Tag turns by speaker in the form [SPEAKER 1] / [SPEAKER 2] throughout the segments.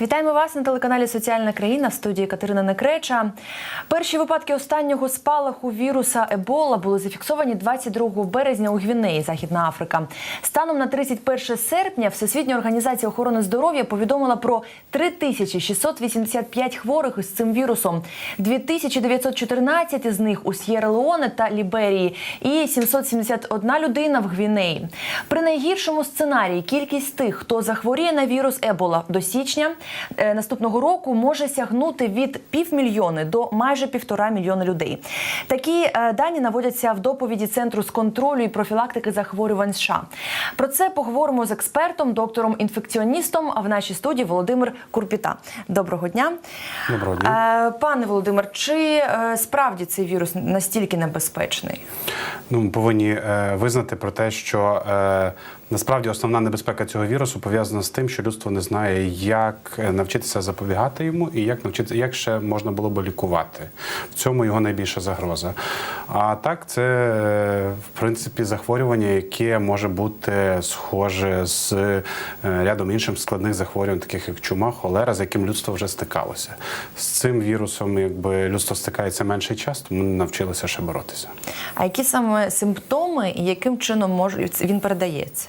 [SPEAKER 1] Вітаємо вас на телеканалі Соціальна країна в студії Катерина Некреча. Перші випадки останнього спалаху віруса Ебола були зафіксовані 22 березня у Гвінеї, Західна Африка. Станом на 31 серпня Всесвітня організація охорони здоров'я повідомила про 3685 хворих із цим вірусом, 2914 з них у С'єра-Леоне та Ліберії і 771 людина в Гвінеї. При найгіршому сценарії кількість тих, хто захворіє на вірус Ебола до січня наступного року, може сягнути від півмільйони до майже півтора мільйона людей. Такі е, дані наводяться в доповіді Центру з контролю і профілактики захворювань США. Про це поговоримо з експертом, доктором-інфекціоністом в нашій студії Володимир Курпіта. Доброго дня.
[SPEAKER 2] Доброго дня.
[SPEAKER 1] Е, Пане Володимир, чи е, справді цей вірус настільки небезпечний?
[SPEAKER 2] Ну, ми повинні е, визнати про те, що е, насправді основна небезпека цього вірусу пов'язана з тим, що людство не знає, як е, навчитися запобігати йому і як навчитися, як ще можна було би лікувати. В цьому його найбільша загроза. А так, це е, в принципі захворювання, яке може бути схоже з е, рядом інших складних захворювань, таких як чума, холера, з яким людство вже стикалося. З цим вірусом, якби людство стикається менший час, тому ми навчилися ще боротися.
[SPEAKER 1] А які саме симптоми і яким чином може він передається?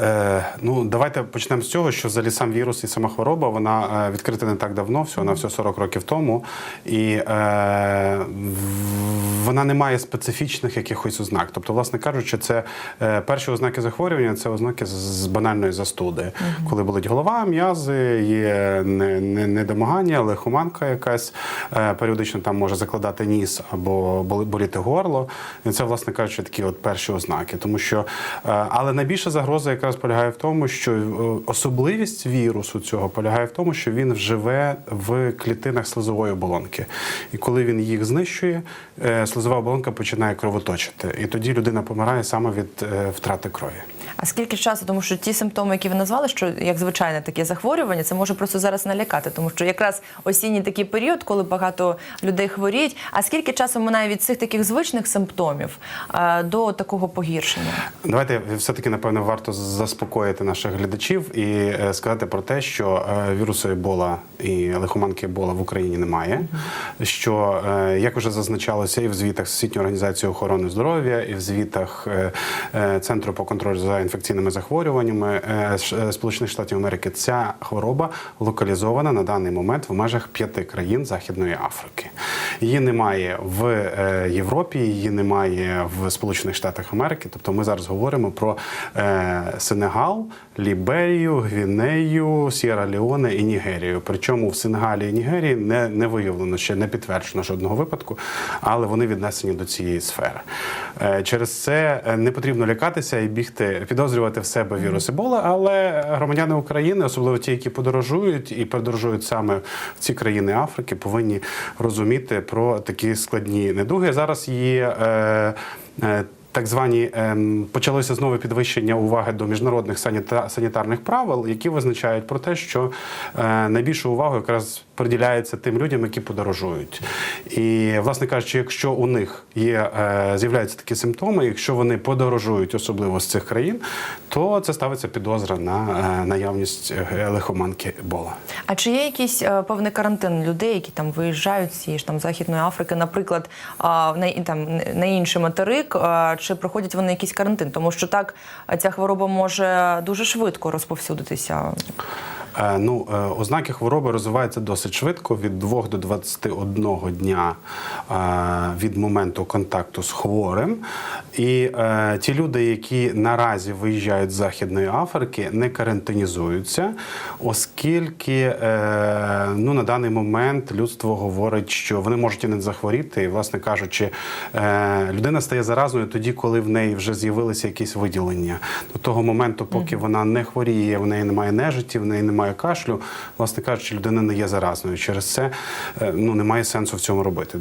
[SPEAKER 2] Е, ну, давайте почнемо з цього, що взагалі сам вірус і сама хвороба вона е, відкрита не так давно, всього на всього 40 років тому. І е, вона не має специфічних якихось ознак. Тобто, власне кажучи, це е, перші ознаки захворювання це ознаки з- з банальної застуди, коли болить голова, м'язи, є не- не- недомагання, лихоманка якась, е, періодично там може закладати ніс або боліти горло. І це, власне кажучи, такі от перші ознаки. Тому що, е, але найбільша загроза якраз полягає в тому, що е, особливість вірусу цього полягає в тому, що він вживе в клітинах слизової оболонки. І коли він їх знищує, е, слизова оболонка починає кровоточити. І тоді людина помирає саме від е, втрати крові.
[SPEAKER 1] А скільки часу? Тому що ті симптоми, які ви назвали, що як звичайне таке захворювання, це може просто зараз налякати, тому що якраз осінній такий період, коли багато людей хворіють. А скільки часу минає від цих таких звичних симптомів до такого погіршення?
[SPEAKER 2] Давайте все-таки напевно варто заспокоїти наших глядачів і е, сказати про те, що е, вірусу Ебола і лихоманки Ебола в Україні немає. Що е, як вже зазначалося, і в звітах Всесвітньої організації охорони здоров'я, і в звітах Центру по контролю за інфекційними захворюваннями Сполучених Штатів Америки, ця хвороба локалізована на даний момент в межах п'яти країн Західної Африки. Її немає в е, Європі, її немає в Сполучених Штатах Америки. Тобто ми зараз говоримо про е, Сенегал, Ліберію, Гвінею, Сєра Леоне і Нігерію. Причому в Сенегалі і Нігерії не, не виявлено ще не підтверджено жодного випадку, але вони віднесені до цієї сфери. Е, через це не потрібно лякатися і бігти, підозрювати в себе вірус Ебола, але громадяни України, особливо ті, які подорожують і подорожують саме в ці країни Африки, повинні розуміти про такі складні недуги. Зараз є. Е, е, так звані ем, почалося знову підвищення уваги до міжнародних саніта- санітарних правил, які визначають про те, що е, найбільшу увагу якраз приділяється тим людям, які подорожують. І, власне кажучи, якщо у них є е, з'являються такі симптоми, якщо вони подорожують, особливо з цих країн, то це ставиться підозра на е, наявність лихоманки Ебола.
[SPEAKER 1] А чи є якийсь певний карантин людей, які там виїжджають з ж там західної Африки, наприклад, на там на інший материк, чи проходять вони якийсь карантин? Тому що так ця хвороба може дуже швидко розповсюдитися.
[SPEAKER 2] Е, Ну, е, ознаки хвороби розвиваються досить швидко від 2 до 21 дня е, від моменту контакту з хворим. І ті люди, які наразі виїжджають з Західної Африки, не карантинізуються, оскільки ну, на даний момент людство говорить, що вони можуть і не захворіти. І, власне кажучи, людина стає заразною тоді, коли в неї вже з'явилися якісь виділення. До того моменту, поки вона не хворіє, в неї немає нежиті, в неї немає кашлю. Власне кажучи, людина не є заразною. Через це е, ну немає сенсу в цьому робити.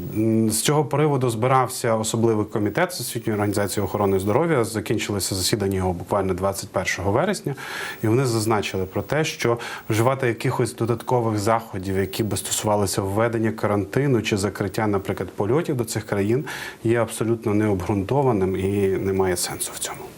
[SPEAKER 2] З цього приводу збирався особливий комітет Всесвітньої організації охорони здоров'я. Закінчилося засідання його буквально 21 вересня, і вони зазначили про те, що вживати якихось додаткових заходів, які би стосувалися введення карантину чи закриття, наприклад, польотів до цих країн, є абсолютно необґрунтованим і немає сенсу в цьому.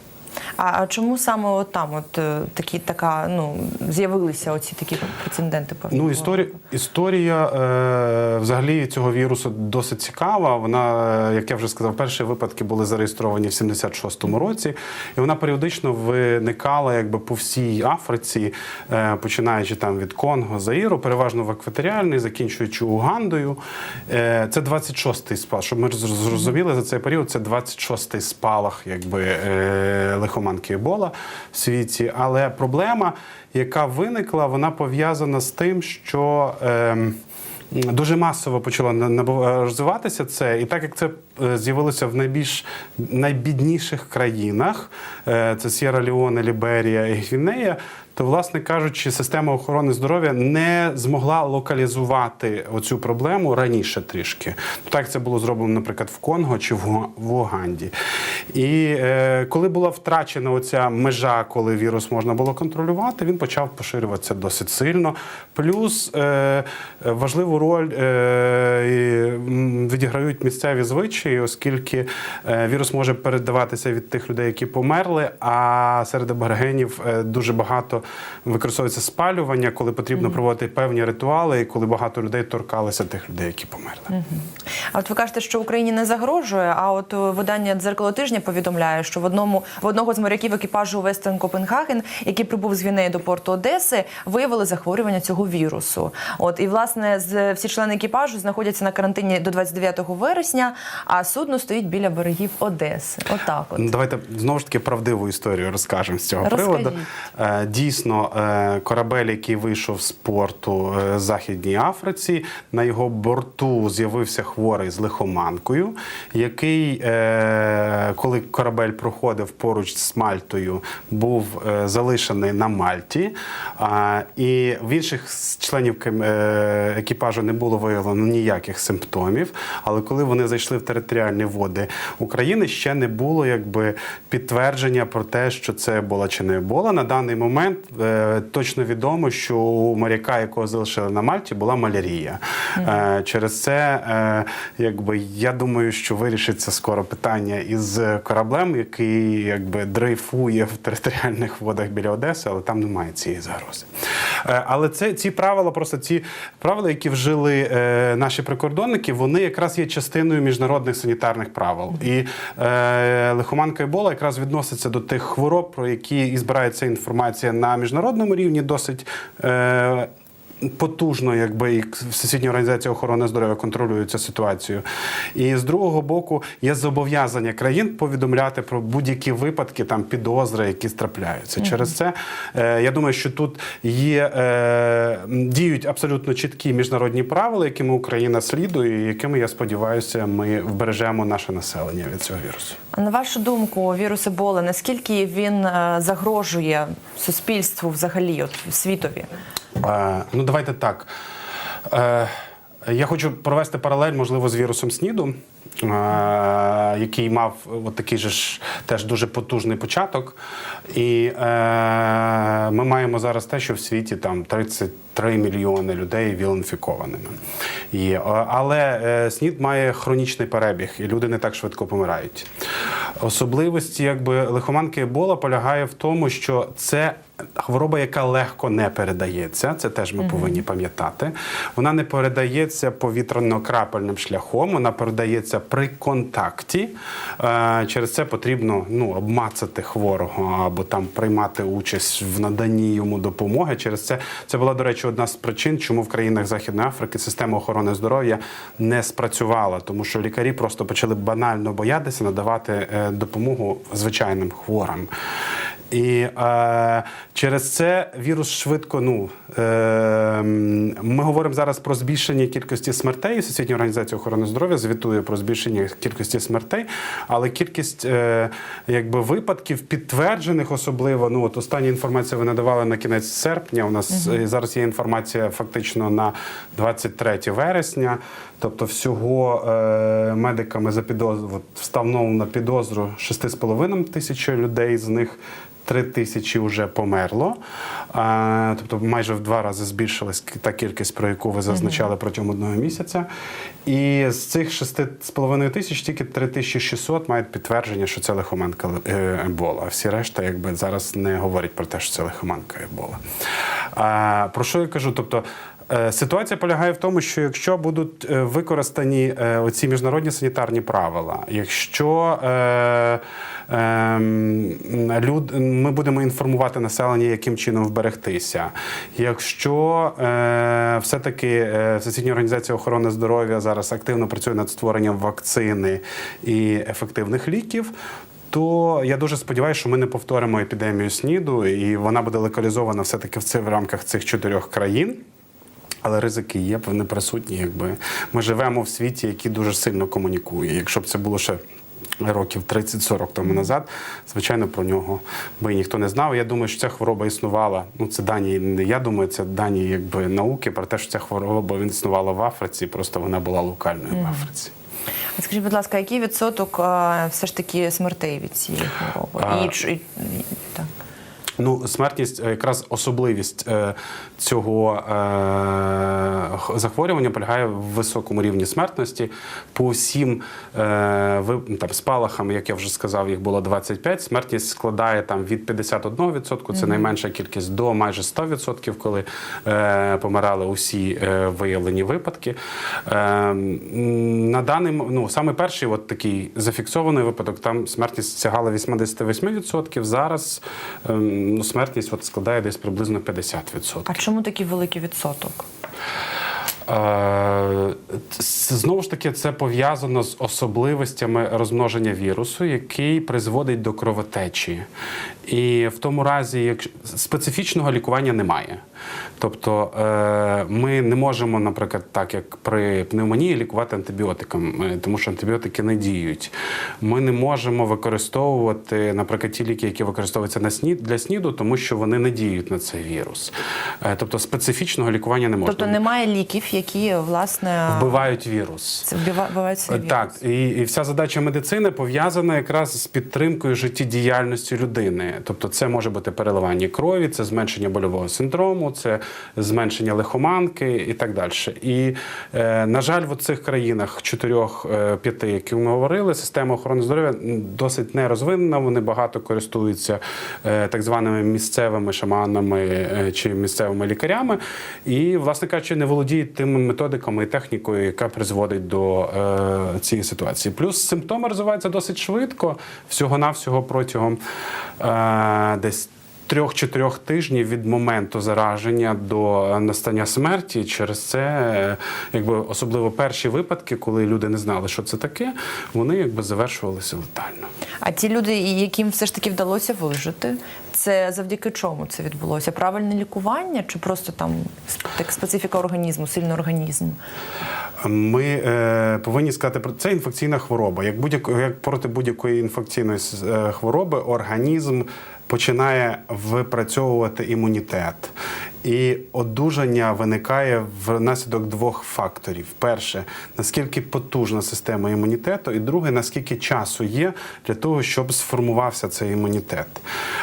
[SPEAKER 1] А, чому саме от там, от е, такі така, ну з'явилися оці такі прецеденти?
[SPEAKER 2] Ну, історія, історія е, взагалі цього вірусу досить цікава. Вона, е, як я вже сказав, перші випадки були зареєстровані в 76-му році, і вона періодично виникала якби по всій Африці, е, починаючи там від Конго, Заїру, переважно в екваторіальний, закінчуючи Угандою. Е, це 26-й спалах. Щоб ми зрозуміли за цей період, це 26-й спалах якби, е, лихоманки Ебола в світі. Але проблема, яка виникла, вона пов'язана з тим, що. ем, Дуже масово почало е, розвиватися це, і так як це е, з'явилося в найбільш найбідніших країнах, е, це Сєра Леоне, Ліберія і Гвінея, то, власне кажучи, система охорони здоров'я не змогла локалізувати оцю проблему раніше трішки. Так це було зроблено, наприклад, в Конго чи в Уганді. І е, коли була втрачена оця межа, коли вірус можна було контролювати, він почав поширюватися досить сильно. Плюс е, важливу роль е, відіграють місцеві звичаї, оскільки е, вірус може передаватися від тих людей, які померли. А серед аборигенів е, дуже багато використовується спалювання, коли потрібно проводити певні ритуали, і коли багато людей торкалися тих людей, які померли.
[SPEAKER 1] А от ви кажете, що Україні не загрожує. А от видання дзеркало тижня повідомляє, що в одному в одного з моряків екіпажу Вестern Копенгаген, який прибув з Гвінеї до порту Одеси, виявили захворювання цього вірусу. От і власне з всі члени екіпажу знаходяться на карантині до 29 вересня, а судно стоїть біля берегів Одеси. Отак, от
[SPEAKER 2] Ну, Давайте знову ж таки правдиву історію розкажемо з цього
[SPEAKER 1] Розкажіть.
[SPEAKER 2] приводу. Е, Дійсно, е, корабель, який вийшов з порту е, Західній Африці, на його борту з'явився хворий з лихоманкою, який, коли корабель проходив поруч з Мальтою, був залишений на Мальті. І в інших членів кем- е, екіпажу не було виявлено ніяких симптомів. Але коли вони зайшли в територіальні води України, ще не було якби підтвердження про те, що це була чи не ебола. На даний момент е, точно відомо, що у моряка, якого залишили на Мальті, була малярія. Е, через це, е, якби я думаю, що вирішиться скоро питання із кораблем, який якби дрейфує в територіальних водах біля Одеси, але там немає цієї загрози. Е, але це ці правила, просто ці правила, які вжили е, наші прикордонники, вони якраз є частиною міжнародних санітарних правил. І е, лихоманка Ебола якраз відноситься до тих хвороб, про які і збирається інформація на міжнародному рівні, досить. Е, Потужно, якби і Всесвітня організація охорони здоров'я контролює цю ситуацію. І з другого боку є зобов'язання країн повідомляти про будь-які випадки там підозри, які трапляються. Через це е, я думаю, що тут є е, діють абсолютно чіткі міжнародні правила, якими Україна слідує, і якими я сподіваюся, ми вбережемо наше населення від цього вірусу.
[SPEAKER 1] А на вашу думку, вірус Ебола, наскільки він е, загрожує суспільству взагалі, от світові?
[SPEAKER 2] Е, ну, давайте так. Е, я хочу провести паралель, можливо, з вірусом СНІДу, який мав от такий же ж теж дуже потужний початок. І е, ми маємо зараз те, що в світі там 33 мільйони людей віл-інфікованими. І, е, але е, СНІД має хронічний перебіг, і люди не так швидко помирають. Особливості якби лихоманки Ебола полягає в тому, що це хвороба, яка легко не передається. Це теж ми повинні пам'ятати. Вона не передається повітряно-крапельним шляхом, вона передається при контакті. Е, Через це потрібно ну, обмацати хворого або там приймати участь в наданні йому допомоги. Через це це була, до речі, одна з причин, чому в країнах Західної Африки система охорони здоров'я не спрацювала, тому що лікарі просто почали банально боятися надавати е, допомогу звичайним хворим. І е, через це вірус швидко. Ну е, ми говоримо зараз про збільшення кількості смертей. Всесвітня організація охорони здоров'я звітує про збільшення кількості смертей, але кількість е, якби випадків підтверджених, особливо ну от остання інформація ви надавали на кінець серпня. У нас е, зараз є інформація фактично на 23 вересня. Тобто, всього е, медиками за підозру встановлено підозру 6,5 тисячі людей, з них 3 тисячі вже померло. Тобто майже в два рази збільшилась та кількість, про яку ви зазначали протягом одного місяця. І з цих 6,5 тисяч тільки 3600 мають підтвердження, що це лихоманка е, ебола. А всі решта якби зараз не говорять про те, що це лихоманка ебола. Про що я кажу? Тобто Ситуація полягає в тому, що якщо будуть е, використані е, оці міжнародні санітарні правила, якщо е, ем, люд, ми будемо інформувати населення, яким чином вберегтися, якщо е, все-таки е, Всесвітня організація охорони здоров'я зараз активно працює над створенням вакцини і ефективних ліків. То я дуже сподіваюся, що ми не повторимо епідемію СНІДу, і вона буде локалізована все-таки в цих в рамках цих чотирьох країн. Але ризики є, вони присутні. Якби ми живемо в світі, який дуже сильно комунікує. Якщо б це було ще років 30-40 тому назад, звичайно, про нього би ніхто не знав. Я думаю, що ця хвороба існувала. Ну це дані не я думаю, це дані якби науки про те, що ця хвороба існувала в Африці, просто вона була локальною в Африці.
[SPEAKER 1] А Скажіть, будь ласка, який відсоток все ж таки смертей від цієї хвороби?
[SPEAKER 2] А,
[SPEAKER 1] І, і- і- так.
[SPEAKER 2] Ну, смертність, е, якраз особливість е, цього е, захворювання полягає в високому рівні смертності. По всім е, там, спалахам, як я вже сказав, їх було 25. Смертність складає там від 51%, це найменша кількість, до майже 100%, коли помирали усі виявлені випадки. На даний ну, саме перший от такий зафіксований випадок, там смертність сягала 88%. Зараз ем, ну, смертність от складає десь приблизно 50%.
[SPEAKER 1] А чому такий великий відсоток?
[SPEAKER 2] Е, Знову ж таки, це пов'язано з особливостями розмноження вірусу, який призводить до кровотечі. І в тому разі, як специфічного лікування немає. Тобто е, ми не можемо, наприклад, так як при пневмонії лікувати антибіотиком, е, тому що антибіотики не діють. Ми не можемо використовувати, наприклад, ті ліки, які використовуються на снід для сніду, тому що вони не діють на цей вірус. Е, Тобто специфічного лікування не можна.
[SPEAKER 1] Тобто немає ліків, які власне
[SPEAKER 2] Вбивають вірус.
[SPEAKER 1] це вбива- вбивають цей вірус?
[SPEAKER 2] Так, і, і вся задача медицини пов'язана якраз з підтримкою життєдіяльності людини. Тобто, це може бути переливання крові, це зменшення больового синдрому, це зменшення лихоманки і так далі. І, е, на жаль, в цих країнах чотирьох е, п'яти, які ми говорили, система охорони здоров'я досить не розвинена. Вони багато користуються е, так званими місцевими шаманами чи місцевими лікарями, і, власне кажучи, не володіють тими методиками і технікою, яка призводить до цієї ситуації. Плюс симптоми розвиваються досить швидко, всього-навсього протягом десь. Трьох-чотирьох тижнів від моменту зараження до настання смерті. Через це, е, якби особливо перші випадки, коли люди не знали, що це таке, вони якби завершувалися летально.
[SPEAKER 1] А ті люди, яким все ж таки вдалося вижити, це завдяки чому це відбулося? Правильне лікування чи просто там так специфіка організму, сильний організм?
[SPEAKER 2] Ми е, повинні сказати про це інфекційна хвороба. Як будь як проти будь-якої інфекційної е, хвороби, організм починає випрацьовувати імунітет. І одужання виникає внаслідок двох факторів: перше, наскільки потужна система імунітету, і друге, наскільки часу є для того, щоб сформувався цей імунітет.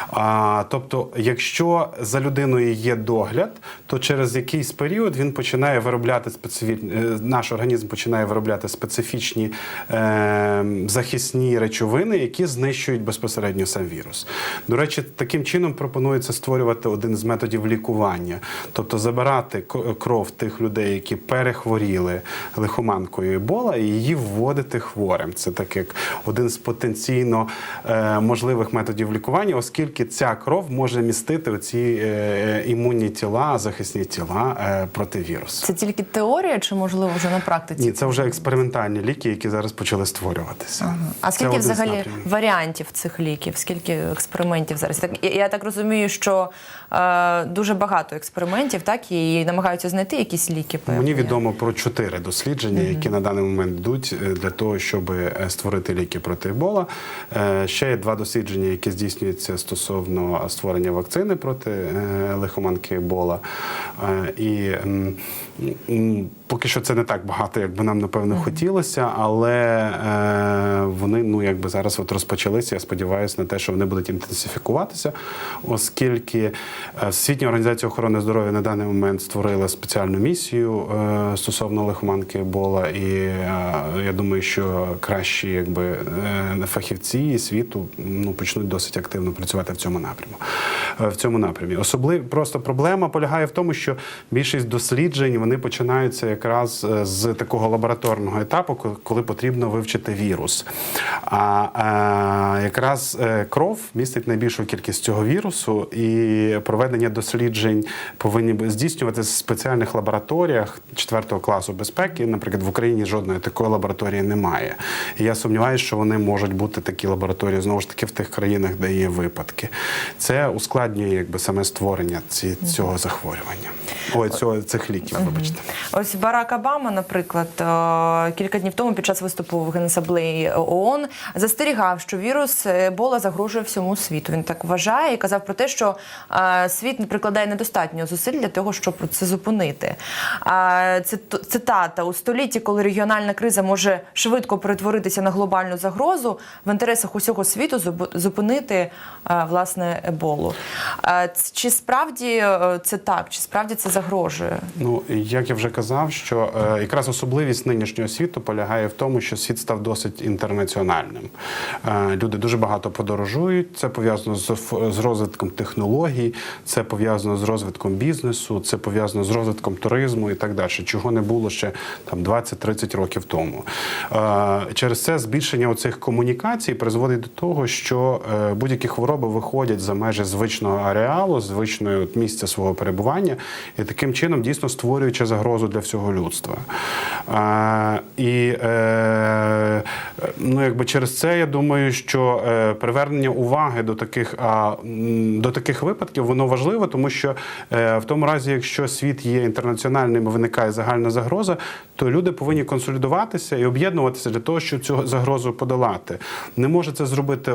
[SPEAKER 2] А, тобто, якщо за людиною є догляд, то через якийсь період він починає виробляти специфічні, наш організм починає виробляти специфічні е, захисні речовини, які знищують безпосередньо сам вірус. До речі, таким чином пропонується створювати один з методів лікування, тобто забирати кров тих людей, які перехворіли лихоманкою Ебола, і її вводити хворим. Це так як один з потенційно е, можливих методів лікування, оскільки ця кров може містити оці е, імунні тіла, захисні тіла е, проти вірусу.
[SPEAKER 1] Це тільки теорія, чи можливо вже на практиці?
[SPEAKER 2] Ні, це вже експериментальні ліки, які зараз почали створюватися.
[SPEAKER 1] А скільки
[SPEAKER 2] з
[SPEAKER 1] взагалі варіантів цих ліків? Скільки експериментів зараз. Так я, я так розумію, що е, дуже багато експериментів, так і намагаються знайти якісь ліки. Певні.
[SPEAKER 2] Мені відомо про чотири дослідження, які на даний момент йдуть е, для того, щоб е, створити ліки проти Ебола. Е, Ще є два дослідження, які здійснюються стосовно створення вакцини проти лихоманки Ебола. І поки що це не так багато, як би нам напевно хотілося, але е, вони ну якби зараз от розпочалися. Я сподіваюся на те, що вони будуть інтенсифікуватися, оскільки е, Світня організація охорони здоров'я на даний момент створила спеціальну місію е, стосовно лихоманки Ебола, і е, я думаю, що кращі якби е, фахівці світу ну почнуть досить активно працювати в цьому напряму. е, В цьому напрямі особливо просто проблема полягає в тому, що більшість досліджень вони починаються якраз е, з такого лабораторного етапу, коли потрібно вивчити вірус. А е, якраз е, кров містить найбільшу кількість цього вірусу, і проведення досліджень повинні здійснюватися в спеціальних лабораторіях 4 класу безпеки. Наприклад, в Україні жодної такої лабораторії немає. І я сумніваюся, що вони можуть бути такі лабораторії знову ж таки в тих країнах, де є випадки. Це ускладнює якби саме створення ці, цього захворювання. Ой, цього цих ліків, вибачте.
[SPEAKER 1] Ось Барак Обама, наприклад, е, кілька днів тому під час виступу в Генасаблеї ООН застерігав, що вірус Ебола загрожує всьому світу. Він так вважає і казав про те, що е, світ не прикладає недостатньо зусиль для того, щоб це зупинити. Цитата у столітті, коли регіональна криза може швидко перетворитися на глобальну загрозу в інтересах усього світу зупинити е, власне еболу. Чи справді це так? Чи справді це загрожує?
[SPEAKER 2] Ну як я вже казав, що е, якраз особливість нинішнього світу полягає в тому, що світ став досить інтернаціональним. Е, люди дуже багато подорожують. Це пов'язано з, розвитком технологій, це пов'язано з розвитком бізнесу, це пов'язано з розвитком туризму і так далі, чого не було ще там 20-30 років тому. Е, через це збільшення оцих комунікацій призводить до того, що будь-які хвороби виходять за межі звичного ареалу, звичної місця свого перебування, і таким чином дійсно створюючи загрозу для всього людства. Е, і е, ну, якби через це я думаю, що е, привернення уваги до таких, до таких випадків воно важливо, тому що е, в тому разі, якщо світ є інтернаціональним і виникає загальна загроза, то люди повинні консолідуватися і об'єднуватися для того, щоб цю загрозу подолати. Не може це зробити.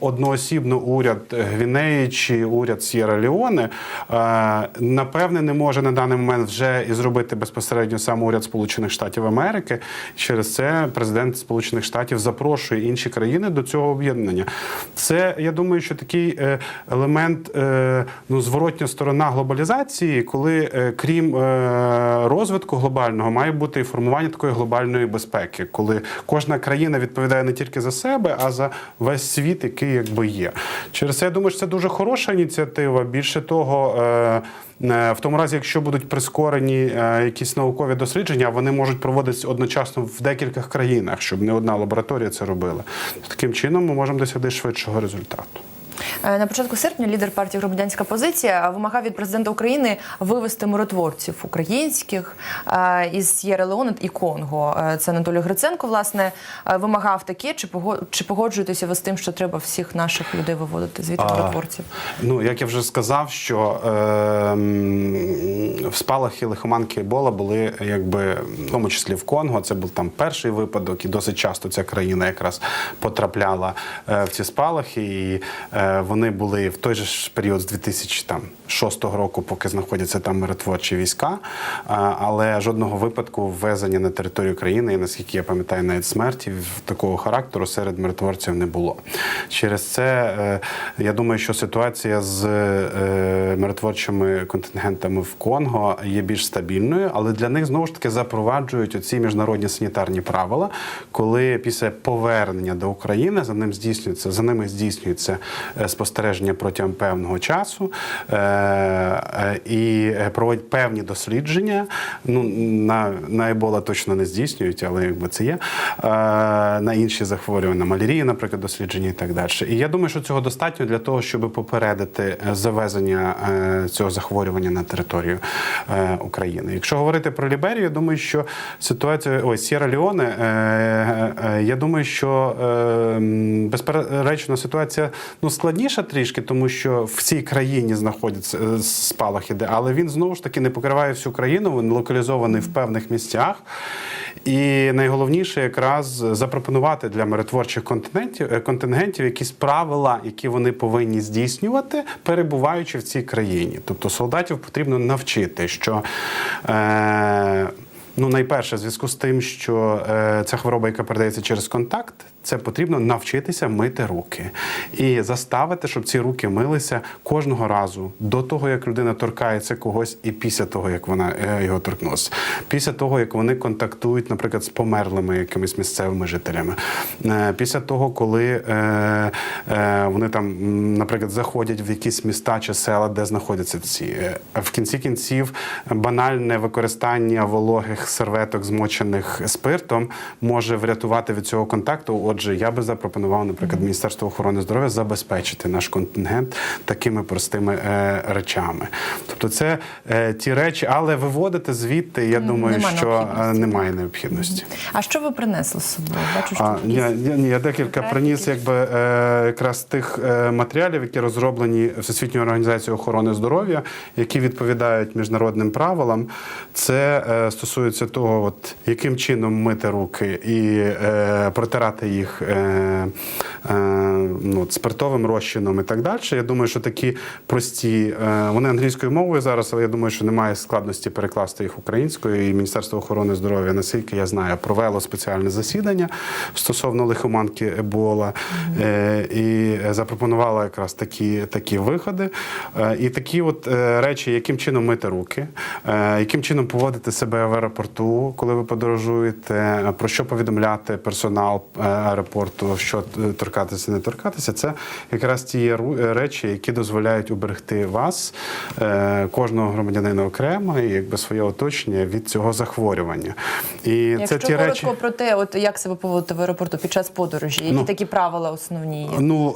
[SPEAKER 2] Одноосібно уряд Гвінеї чи уряд Сєра Леоне е, напевне не може на даний момент вже і зробити безпосередньо сам уряд Сполучених Штатів Америки. Через це президент Сполучених Штатів запрошує інші країни до цього об'єднання. Це я думаю, що такий е, елемент, е, ну зворотня сторона глобалізації, коли крім розвитку глобального, має бути і формування такої глобальної безпеки, коли кожна країна відповідає не тільки за себе, а за весь світ, який якби є. Через це я думаю, що це дуже хороша ініціатива. Більше того. Е, е, в тому разі, якщо будуть прискорені е, якісь наукові дослідження, вони можуть проводитися одночасно в декількох країнах, щоб не одна лабораторія це робила. Таким чином ми можемо досягти швидшого результату.
[SPEAKER 1] Е, На початку серпня лідер партії Громадянська позиція вимагав від президента України вивести миротворців українських е, із С'єра Леоне і Конго. Е, Це Анатолій Гриценко, власне, вимагав таке. Чи чи погоджуєтеся ви з тим, що треба всіх наших людей виводити звідти миротворців?
[SPEAKER 2] Ну, як я вже сказав, що е, в спалахи лихоманки Ебола були якби в тому числі в Конго. Це був там перший випадок, і досить часто ця країна якраз потрапляла е, в ці спалахи. І е, вони були в той же ж період з 2006 року, поки знаходяться там миротворчі війська. Е, але жодного випадку ввезення на територію країни, і наскільки я пам'ятаю, навіть смерті такого характеру серед миротворців не було. Через це е, я думаю, що ситуація з е, миротворчими контингентами в Конго є більш стабільною, але для них знову ж таки запроваджують оці міжнародні санітарні правила, коли після повернення до України за ним здійснюється за ними здійснюється е, спостереження протягом певного часу е, е, і е, проводять певні дослідження. Ну на, на ебола точно не здійснюють, але якби це є е, на інші захворювання, малярії, наприклад, дослідження і так далі. І я думаю, що цього достатньо для того, щоб попередити е, завезення е, цього захворювання на територію е, України. Якщо говорити про Ліберію, я думаю, що ситуація ой, Сєра Леоне, е, е, я думаю, що е, безперечно ситуація ну, складніша трішки, тому що в цій країні знаходиться е, спалах іде, але він знову ж таки не покриває всю країну, він локалізований в певних місцях. І найголовніше якраз запропонувати для миротворчих континентів, е, контингентів якісь правила, які вони повинні здійснювати, перебуваючи в цій країні. Тобто солдатів потрібно навчити, що. Е, Ну, найперше, в зв'язку з тим, що е, ця хвороба, яка передається через контакт, це потрібно навчитися мити руки і заставити, щоб ці руки милися кожного разу до того, як людина торкається когось, і після того, як вона е, його торкнулася. Після того, як вони контактують, наприклад, з померлими якимись місцевими жителями. Е, після того, коли е, е, вони там, наприклад, заходять в якісь міста чи села, де знаходяться ці. Е, В кінці кінців банальне використання вологих серветок, змочених спиртом, може врятувати від цього контакту. Отже, я би запропонував, наприклад, Міністерство охорони здоров'я забезпечити наш контингент такими простими е, речами. Тобто, це е, ті речі, але виводити звідти, я думаю,
[SPEAKER 1] нема
[SPEAKER 2] що е,
[SPEAKER 1] необхідності.
[SPEAKER 2] немає необхідності.
[SPEAKER 1] А що ви принесли з собою? Бачу, що
[SPEAKER 2] А, я, я, ні, я декілька приніс якби, е, якраз тих е, матеріалів, які розроблені Всесвітньою організацією охорони здоров'я, які відповідають міжнародним правилам. Це е, стосується того, от, яким чином мити руки і е, протирати їх е, ну, спиртовим розчином і так далі. Я думаю, що такі прості, е, вони англійською мовою зараз, але я думаю, що немає складності перекласти їх українською. І Міністерство охорони здоров'я, наскільки я знаю, провело спеціальне засідання стосовно лихоманки Ебола е, і запропонувало якраз такі, такі виходи. Е, і такі от е, речі, яким чином мити руки, е, яким чином поводити себе в аеропорту, коли ви подорожуєте, е, про що повідомляти персонал е, аеропорту, що е, торкатися, не торкатися. Це якраз ті е, речі, які дозволяють уберегти вас, е, кожного громадянина окремо, і якби своє оточення від цього захворювання. І
[SPEAKER 1] Якщо
[SPEAKER 2] це ті
[SPEAKER 1] коротко
[SPEAKER 2] речі.
[SPEAKER 1] про те, от як себе поводити в аеропорту під час подорожі, які
[SPEAKER 2] Ну,
[SPEAKER 1] такі правила основні є?
[SPEAKER 2] Ну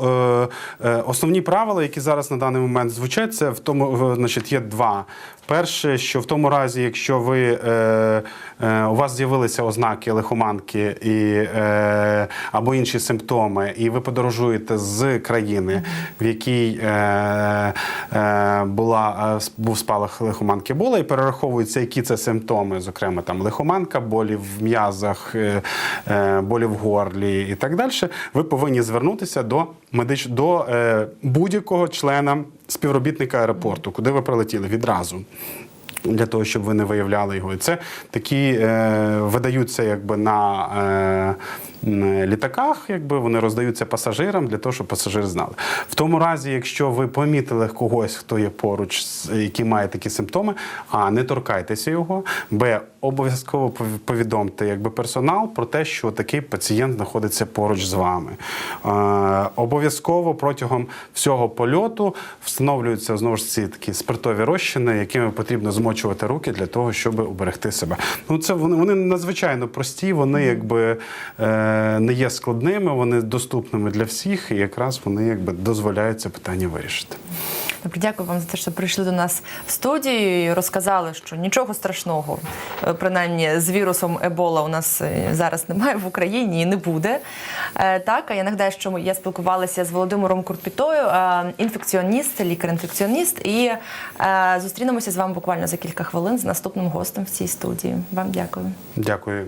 [SPEAKER 2] е, е, основні правила, які зараз на даний момент звучать, це в тому, значить, є два. Перше, що в тому разі, якщо ви е, е, у вас з'явилися ознаки лихоманки і, е, або інші симптоми, і ви подорожуєте з країни, в якій е, е, була е, був спалах лихоманки була, і перераховуються, які це симптоми, зокрема там лихоманка, болі в м'язах, е, е, болі в горлі і так далі. Ви повинні звернутися до медич до е, будь-якого члена співробітника аеропорту, куди ви прилетіли відразу. Для того, щоб ви не виявляли його. І це такі е, видаються якби на е, літаках, якби вони роздаються пасажирам для того, щоб пасажири знали. В тому разі, якщо ви помітили когось, хто є поруч, який має такі симптоми, а не торкайтеся його, б обов'язково повідомте якби персонал про те, що такий пацієнт знаходиться поруч з вами. Е, обов'язково протягом всього польоту встановлюються знову ж ці такі спиртові розчини, якими потрібно змочувати руки для того, щоб уберегти себе. Ну це вони, вони надзвичайно прості, вони якби е, не є складними, вони доступними для всіх, і якраз вони якби дозволяють це питання вирішити.
[SPEAKER 1] Добре, дякую вам за те, що прийшли до нас в студію і розказали, що нічого страшного, е, принаймні з вірусом Ебола у нас е, зараз немає в Україні і не буде. Е, Так, а я нагадаю, що я спілкувалася з Володимиром Курпітою, інфекціоніст, лікар-інфекціоніст, і зустрінемося з вами буквально за кілька хвилин з наступним гостем в цій студії. Вам дякую.
[SPEAKER 2] Дякую.